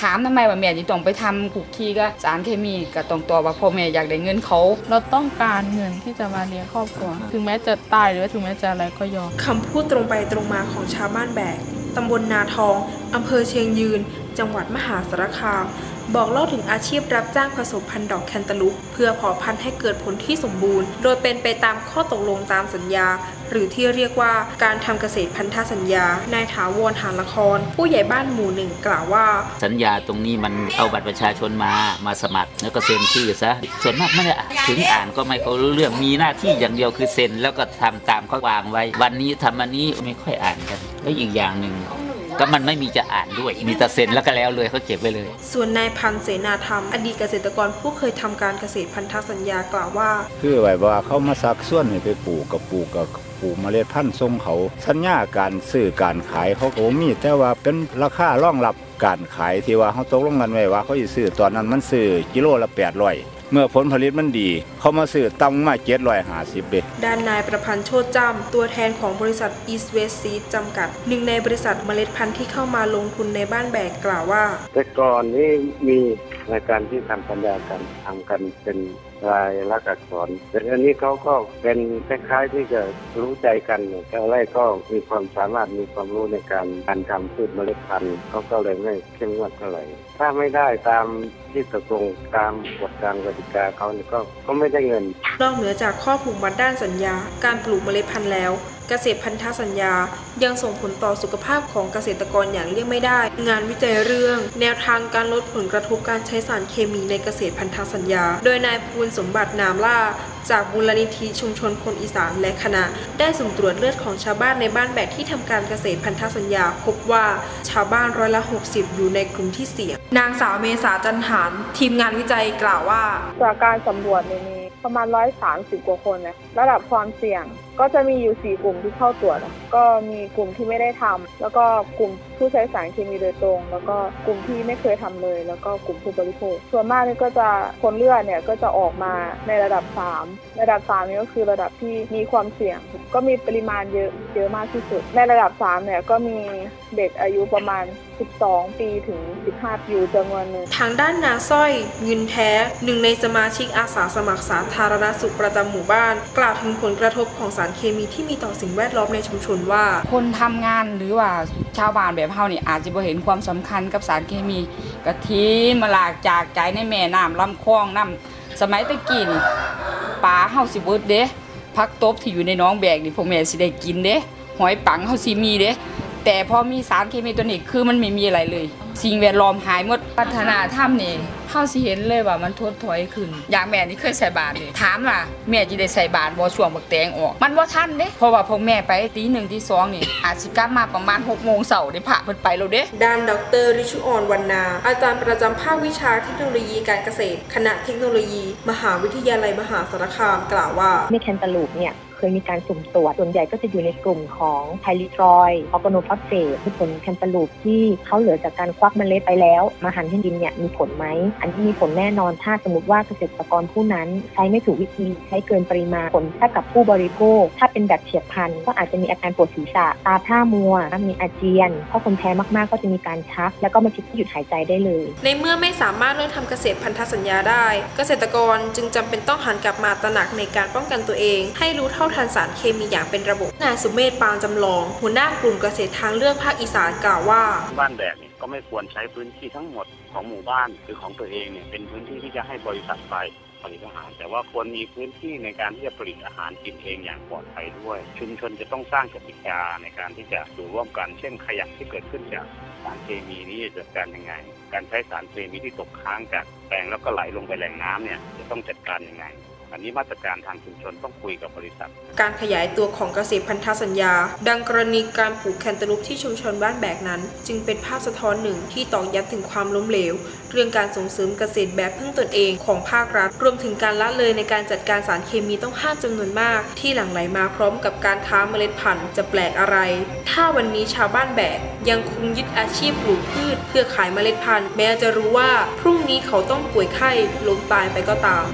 ถามทำไมว่าแม่จะต้องไปทำคุกคีก็สารเคมีก็ต้องตอบว่าพ่อแม่อยากได้เงินเขา เราต้องการเงินที่จะมาเลี้ยงครอบครัว ถึงแม้จะตายหรือถึงแม้จะอะไรก็ยอมคำพูดตรงไปตรงมาของชาวบ้านแบกตำบลนาทองอำเภอเชียงยืน จังหวัดมหาสารคาม บอกเล่าถึงอาชีพรับจ้างผสมพันธุ์ดอกแคนตาลูป เพื่อเพาะพันธุ์ให้เกิดผลที่สมบูรณ์ โดยเป็นไปตามข้อตกลงตามสัญญา หรือที่เรียกว่าการทำเกษตรพันธสัญญา นายถาวรหานละคร ผู้ใหญ่บ้านหมู่หนึ่งกล่าวว่า สัญญาตรงนี้มันเอาบัตรประชาชนมามาสมัคร แล้วก็เซ็นชื่อซะส่วนมากไม่ได้ถึงอ่านก็ไม่เขารู้เรื่องมีหน้าที่อย่างเดียวคือเซ็นแล้วก็ทำตามเขาวางไว้ วันนี้ทำอันนี้ไม่ค่อยอ่านกันแล้วอีกอย่างหนึ่ง ก็มันไม่มีจะอ่านด้วย มีแต่เซ็นแล้วก็แล้วเลยเขาเก็บไว้เลย ส่วนนายพันธ์เสนาธรรม อดีตเกษตรกรผู้เคยทำการเกษตรพันธสัญญากล่าวว่า คือไว้ว่าเขามาซักส่วนให้ไปปลูกกับปลูกกับปลูกเมล็ดพันธุ์ทรงเขา สัญญาการซื้อการขายเขาก็บ่มีแต่ว่าเป็นราคารองรับการขายที่ว่าเขาตกลงกันไว้ว่าเขาจะซื้อตอนนั้นมันซื้อกิโลละ800 เมื่อผลผลิตมันดี เขามาซื้อต่ำมา750เด้ด้านนายประพันธ์โชติจำตัวแทนของบริษัท East West Seed จำกัด หนึ่งในบริษัทเมล็ดพันธุ์ที่เข้ามาลงทุนในบ้านแบกกล่าวว่า แต่ก่อนนี่มีในการที่ทำสัญญากันทำกันเป็น รายลักษณ์อักษรแต่อันนี้เขาก็เป็นคล้ายๆที่จะรู้ใจกันเนี่ยก็แรกก็มีความสามารถมีความรู้ในการการทำพืชเมล็ดพันธุ์เขาก็เลยไม่เข้มงวดเท่าไหร่ถ้าไม่ได้ตามที่ตกลงตามกฎการกติกาเขาเนี่ยก็ก็ไม่ได้เงิน นอกเหนือจากข้อผูกมัดด้านสัญญา การปลูกเมล็ดพันธุ์แล้ว เกษตรพันธสัญญา ยังส่งผลต่อสุขภาพของเกษตรกรอย่างเลี่ยงไม่ได้ งานวิจัยเรื่อง แนวทางการลดผลกระทบการใช้สารเคมีในเกษตรพันธสัญญา โดยนายภูลสมบัตินามล่า จากมูลนิธิชุมชนคนอีสานและคณะ ได้สุ่มตรวจเลือดของชาวบ้านในบ้านแบกที่ทำการเกษตรพันธสัญญา พบว่าชาวบ้านร้อยละ 60 อยู่ในกลุ่มที่เสี่ยง นางสาวเมษาจันหารทีมงานวิจัยกล่าวว่าจากการสำรวจเนี่ยมีประมาณ 130 กว่าคนนะระดับความเสี่ยงก็จะมีอยู่ 4 กลุ่มที่เข้าตรวจก็มีกลุ่มที่ไม่ได้ทำแล้วก็กลุ่มผู้ใช้สารเคมีโดยตรง แล้วก็กลุ่มที่ไม่เคยทำเลย แล้วก็กลุ่มผู้บริโภค ส่วนมากนี่ก็จะผลเลือดเนี่ยก็จะออกมาในระดับ 3 ระดับ3นี่ก็คือระดับที่มีความเสี่ยง ก็มีปริมาณเยอะเยอะมากที่สุด ในระดับ3เนี่ยก็มีเด็กอายุประมาณ 12 ปีถึง 15 ปีอยู่จำนวนหนึ่งทางด้านนางสร้อยเงินแท้หนึ่งในสมาชิกอาสาสมัครสาธารณสุขประจำหมู่บ้าน กล่าวถึงผลกระทบของสารารเคมีที่มีต่อสิ่งแวดล้อมในชุมชนว่า คนทำงานหรือว่าชาวบ้านแบบเฮานี่อาจจะบ่เห็นความสำคัญกับสารเคมีกะทิมาลากจากใจในแม่น้ำลำคลองน้ำสมัยตะกี้นี่ปลาเฮาสิเบิดเด้พักตบที่อยู่ในน้องแบกนี่พวกแม่สิได้กินเด้หอยปังเฮาสิมีเด้ แต่พอมีสารเคมีตัวนี้คือมันไม่มีอะไรเลย สิ่งแวดล้อมหายหมดพัฒนาธรรมนี่เฮาสิเห็นเลยว่ามันทดถอยขึ้น อย่างแม่นี่เคยใส่บาตรนี่ถามว่าแม่สิได้ใส่บาตรบ่ช่วงบักแตงออก มันบ่ทันเด้เพราะว่าพวกแม่ไปตีหนึ่งตีสองนี่อาจสิกลับมาประมาณ6โมงเช้าได้พระเพิ่นไปแล้วเด้ด้านดรริชุออนวันนา อาจารย์ประจำภาควิชาเทคโนโลยีการเกษตร คณะเทคโนโลยี มหาวิทยาลัยมหาสารคามกล่าวว่าเมแคนตาลูปเนี่ยเค ยมีการสุ่มตรวจส่วนใหญ่ก็จะอยู่ในกลุ่มของไพลิทรอยออร์แกโนฟอสเฟตผลแคนตาลูปที่เขาเหลือจากการควักเมล็ดไปแล้ว มาหั่นที่ดินเนี่ยมีผลไหม อันที่มีผลแน่นอนถ้าสมมติว่าเกษตรกรผู้นั้น ใช้ไม่ถูกวิธีใช้เกินปริมาณผลถ้ากับผู้บริโภค ถ้าเป็นแบบเฉียบพลันก็อาจจะมีอาการปวดศีรษะตาพร่ามัวมีอาเจียนถ้าคนแพ้มากๆก็จะมีการชัก แล้วก็มาคิดที่หยุดหายใจได้เลย ในเมื่อไม่สามารถเริ่มทำเกษตรพันธสัญญาได้ เกษตรกรจึงจำเป็นต้องหันกลับมาตระหนักในการป้องกันตัวเอง ให้รู้เท่าทันสารเคมีอย่างเป็นระบบ นายสุเมธปานจำลอง หัวหน้ากลุ่มเกษตรทางเลือกภาคอีสานกล่าวว่า บ้านแบกเนี่ยก็ไม่ควรใช้พื้นที่ทั้งหมดของหมู่บ้านหรือของตัวเองเนี่ยเป็นพื้นที่ที่จะให้บริษัทไปผลิตอาหาร แต่ว่าควรมีพื้นที่ในการที่จะผลิตอาหารกินเองอย่างปลอดภัยด้วย ชุมชนจะต้องสร้างกติกาในการที่จะอยู่ร่วมกัน เช่นขยะที่เกิดขึ้นจากสารเคมีนี้จะจัดการยังไง การใช้สารเคมีที่ตกค้างจากแปลงแล้วก็ไหลลงไปแหล่งน้ำเนี่ยจะต้องจัดการยังไง อันนี้มาตรการทางชุมชนต้องคุยกับบริษัท การขยายตัวของเกษตรพันธสัญญา ดังกรณีการปลูกแคนตาลูปที่ชุมชนบ้านแบกนั้น จึงเป็นภาพสะท้อนหนึ่งที่ตอกย้ำถึงความล้มเหลว เรื่องการส่งเสริมเกษตรแบบพึ่งตนเองของภาครัฐ รวมถึงการละเลยในการจัดการสารเคมีต้องห้ามจำนวนมาก ที่หลั่งไหลมาพร้อมกับการค้าเมล็ดพันธุ์จะแปลกอะไร ถ้าวันนี้ชาวบ้านแบกยังคงยึดอาชีพปลูกพืช เพื่อขายเมล็ดพันธุ์ แม้จะรู้ว่าพรุ่งนี้เขาต้องป่วยไข้ล้มตายไปก็ตาม